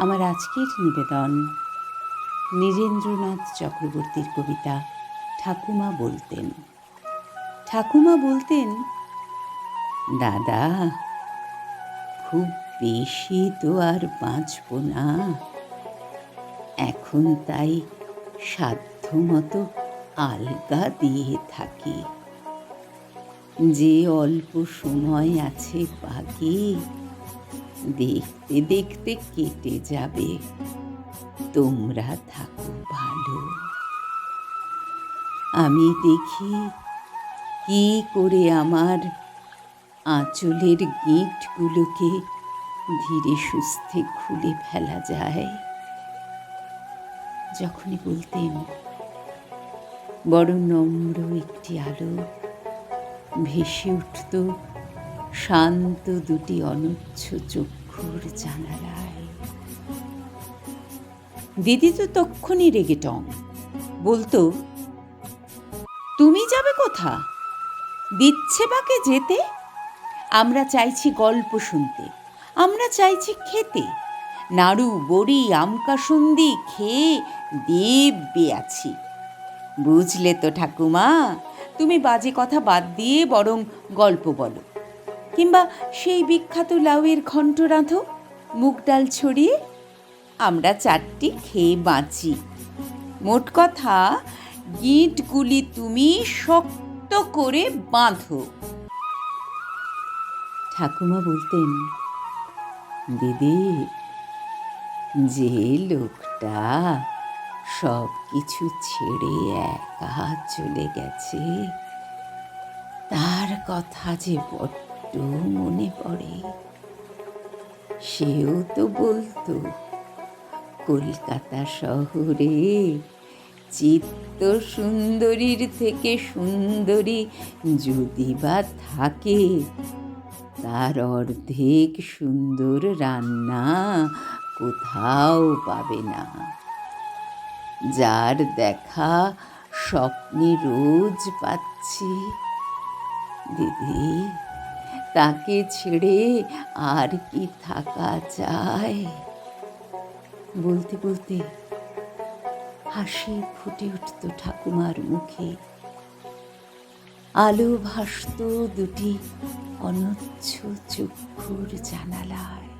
আমার আজকের নিবেদন। নীরেন্দ্রনাথ চক্রবর্তীর কবিতা ঠাকুমা বলতেন। ঠাকুমা বলতেন, দাদা, খুব বেশি তো আর বাঁচব না। এখন তাই সাধ্যমতো আলগা দিয়ে থাকি। যে অল্প সময় আছে বাকি দেখতে দেখতে কেটে যাবে। তোমরা থাকো ভালো। আমি দেখি কি করে আমার আঁচলের গিঁটগুলোকে ধীরে সুস্থে খুলে ফেলা যায়। যখনই বলতেন, বড় নম্র একটি আলো ভেসে উঠত, শান্ত দুটি অনুচ্ছ চক্ষুর জানালায় দিদি তো তক্ষণই রেগে টং বলতো, তুমি যাবে কোথা? দিচ্ছে বাকে যেতে? আমরা চাইছি গল্প শুনতে, আমরা চাইছি খেতে। নাড়ু, বড়ি আমকা আমকাসুন্দি খেয়ে দেব্যে আছি বুঝলে তো ঠাকুমা, তুমি বাজে কথা বাদ দিয়ে বরং গল্প বলো। কিংবা সেই বিখ্যাত লাউয়ের ঘণ্ট রাঁধো, মুগ ডাল ছড়িয়ে আমরা চারটি খেয়ে বাঁচি। মোট কথা, গিঁটগুলি তুমি শক্ত করে বাঁধো। ঠাকুমা বলতেন, দিদি, যে লোকটা সব কিছু ছেড়ে একা চলে গেছে, তার কথা যে বড্ড মনে পড়ে। সেও তো বলতো, কলকাতা শহরে চিত্ত সুন্দরীর থেকে সুন্দরী যদি বা থাকে, তার অর্ধেক সুন্দর রান্না কোথাও পাবে না। যার দেখা স্বপ্নে রোজ পাচ্ছি। দিদি তাকে ছেড়ে আর কি থাকা যায়? বলতে বলতে হাসি ফুটে উঠত ঠাকুমার মুখে। আলো ভাসত দুটি অনচ্ছ চক্ষুর জানালায়।